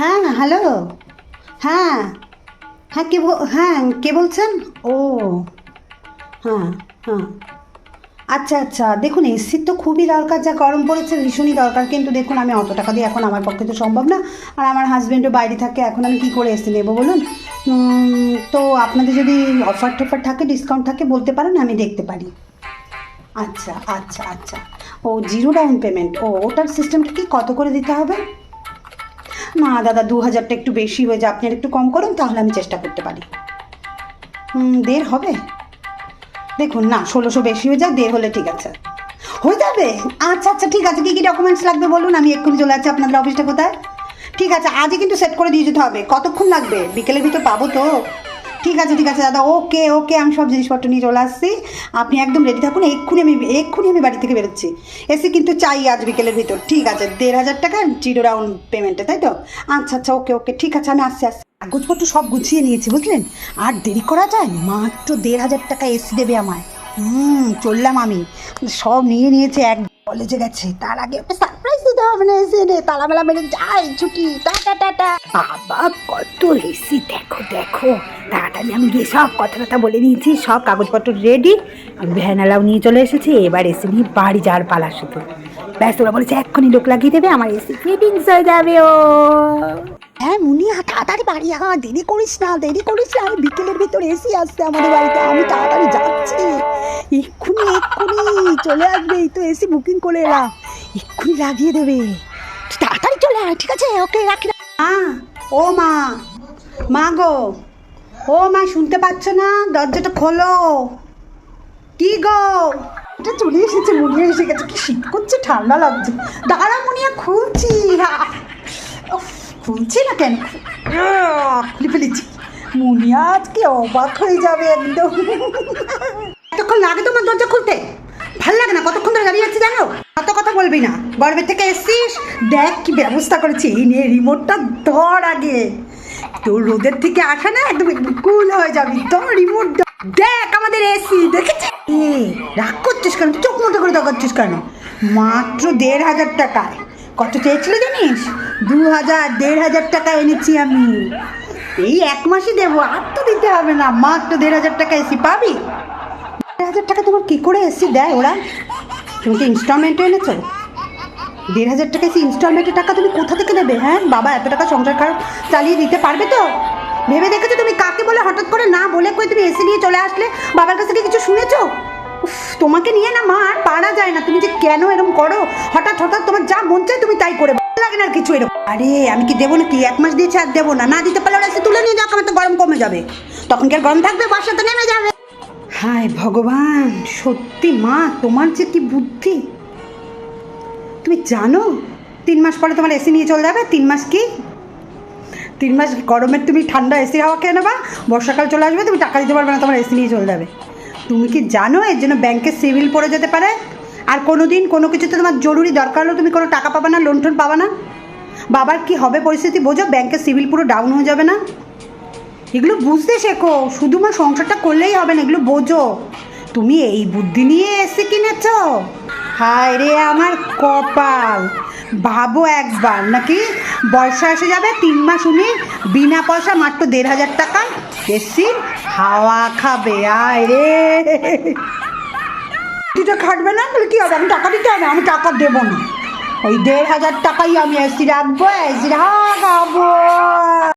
হ্যাঁ হ্যালো। হ্যাঁ। হ্যাঁ কে হ্যাঁ কে বলছেন? ও। হ্যাঁ হ্যাঁ। আচ্ছা আচ্ছা দেখুন এসির তো খুবই দরকার, যা গরম পড়েছে, ভীষণই দরকার। কিন্তু দেখুন, আমি অত টাকা দিয়ে এখন আমার পক্ষে তো সম্ভব না। আর আমার হাজব্যান্ডও বাইরে থাকে, এখন আমি কী করে এসি নেব বলুন? তো আপনাদের যদি অফার টফার থাকে, ডিসকাউন্ট থাকে, বলতে পারেন, আমি দেখতে পারি। আচ্ছা আচ্ছা আচ্ছা। ও, জিরো ডাউন পেমেন্ট। ও, ওটার সিস্টেমটা কি কত করে দিতে হবে? না দাদা দু হাজারটা একটু বেশি হয়ে যায় আপনি আর একটু কম করুন, তাহলে আমি চেষ্টা করতে পারি। দেড় হবে? দেখুন, না, ষোলোশো বেশি হয়ে যায় দেড় হলে ঠিক আছে। হয়ে যাবে? আচ্ছা আচ্ছা ঠিক আছে, কী কী ডকুমেন্টস লাগবে বলুন? আমি এক্ষুনি চলে আসছি আপনাদের অফিসটা কোথায়? ঠিক আছে, আজই কিন্তু সেট করে দিয়ে যেতে হবে। কতক্ষণ লাগবে? বিকেলের ভিতর পাবো তো। ঠিক আছে ঠিক আছে, দাদা, ওকে ওকে, আমি সব জিনিসপত্র নিয়ে চলে আসছি। আপনি একদম রেডি থাকুন, এক্ষুনি আমি এক্ষুনি আমি বাড়ি থেকে বেরোচ্ছি। এসে কিন্তু চাই আজ বিকেলের ভিতর। ঠিক আছে, দেড় হাজার টাকা জিরো ডাউন পেমেন্টে তাই তো? আচ্ছা আচ্ছা ওকে ওকে, ঠিক আছে, আমি আসছি আসছি। কাগজপত্র সব গুছিয়ে নিয়েছি, বুঝলেন? আর দেরি করা যায়? মাত্র দেড় হাজার টাকা এসি দেবে আমায়। হুম, চললাম আমি। সব নিয়ে নিয়েছে, এক কলেজে গেছে। তার আগে সারপ্রাইজ দিতে হবে না, এসে রে তালামেলা মেরে, যাই ছুটি টাটা টাটা বাবা, কত এসি দেখো দেখো। তাড়াতাড়ি আমি গিয়ে সব কথা কথা বলে নিয়েছি সব কাগজপত্র রেডি আমি ভ্যানালাও নিয়ে চলে এসেছি এবার এসে নিয়ে বাড়ি যাওয়ার পালা শুধু ব্যাস ওরা বলেছে এক্ষুনি লোক লাগিয়ে দেবে আমার এসি ফিটিংস হয়ে যাবে ও। হ্যাঁ মুনিয়া তাড়াতাড়ি বাড়ি হ্যাঁ দেরি করিস না দেরি করিস না আমি বিকেলের ভিতর এসি আসছে আমাদের বাড়িতে আমি তাড়াতাড়ি যাচ্ছি। এক্ষুনি এক্ষুনি চলে আসবে এই তো এসি বুকিং করে এলাম এক্ষুনি লাগিয়ে দেবে। তাড়াতাড়ি চলে আয় ঠিক আছে? ওকে রাখি। মা ও মা মা গো। ও মা, শুনতে পাচ্ছ না? দরজাটা খোলো। কি গো? এটা চলে এসেছে মুনিয়া এসে গেছে। কি শীত করছে, ঠান্ডা লাগছে। দাঁড়া মুনিয়া খুলছি। খুলছি না কেন? খুলে ফেলেছি। মুনিয়া আজকে অবাক হয়ে যাবে একদম। এতক্ষণ লাগে তোমার দরজা খুলতে? ভালো লাগে না, কতক্ষণ ধরে দাঁড়িয়ে আছি জানো? কত কথা বলবি না। গর্বের থেকে এসছিস। দেখ কি ব্যবস্থা করেছি। এই নিয়ে রিমোটটা ধর আগে। তোর রোদের থেকে আসা না একদম কুল হয়ে যাবি। ধর রিমোট। দেখ আমাদের এসি দেখেছিস? এ, রাগ করছিস কেন? চোখ মতো করে দেখাচ্ছিস কেন? মাত্র দেড় হাজার টাকায়। কত চেয়েছিল জানিস? দু হাজার, দেড় হাজার টাকা এনেছি আমি। এই এক মাসই দেবো, আর তো দিতে হবে না। মাত্র দেড় হাজার টাকা এসি পাবি? দেড় হাজার টাকা তোমার কী করে এসি দেয় ওরা? তুমি কি ইনস্টলমেন্টে এনেছো? দেড় হাজার টাকা এসি ইনস্টলমেন্টের টাকা তুমি কোথা থেকে দেবে হ্যাঁ? বাবা, এত টাকা সংসার খারাপ চালিয়ে দিতে পারবে তো? ভেবে দেখেছ তুমি কাকে বলে হঠাৎ করে না বলে কই তুমি এসি নিয়ে চলে আসলে? বাবার কাছ থেকে কিছু শুনেছো? তোমাকে নিয়ে না মা, আর পারা যায় না। তুমি যে কেন এরকম করো? হঠাৎ হঠাৎ তোমার যা মন চায় তুমি তাই করে। লাগে না কিছু এরকম। আরে, আমি কি দেবো নাকি? এক মাস দিয়েছি আর দেবো না। না দিতে পারলে ওরা তুলে নিয়ে যাও আমার তো গরম কমে যাবে। তখন কি আর গরম থাকবে? বর্ষা তো নেমে যাবে। হায় ভগবান, সত্যি মা, তোমার যে কি বুদ্ধি। তুমি জানো? তিন মাস পরে তোমার এসি নিয়ে চলে যাবে? তিন মাস কি? তিন মাস গরমের তুমি ঠান্ডা এসি হাওয়া খেয়ে নেবা, বর্ষাকাল চলে আসবে, তুমি টাকা দিতে পারবে না, তোমার এসি নিয়ে চলে যাবে। তুমি কি জানো এর জন্য ব্যাংকে সিভিল পড়ে যেতে পারে? আর কোনো দিন কোনো কিছুতে তোমার জরুরি দরকার হলেও তুমি কোনো টাকা পাবে না লোন টোন পাবে না? বাবার কি হবে পরিস্থিতি বোঝো? ব্যাংকের সিভিল পুরো ডাউন হয়ে যাবে না? এগুলো বুঝতে শেখো। শুধুমাত্র সংসারটা করলেই হবে না, এগুলো বোঝো। তুমি এই বুদ্ধি নিয়ে এসে কিনেছ? হায় রে আমার কপাল। ভাবো একবার, নাকি? বর্ষা এসে যাবে, তিন মাস উনি বিনা পয়সা মাত্র দেড় হাজার টাকা এসি হাওয়া খাবে। আয় রে। দুটো খাটবে না? তাহলে কি হবে? আমি টাকা দিতে হবে? আমি টাকা দেবো না। ওই দেড় হাজার টাকাই আমি এসি রাখব এসির হাওয়া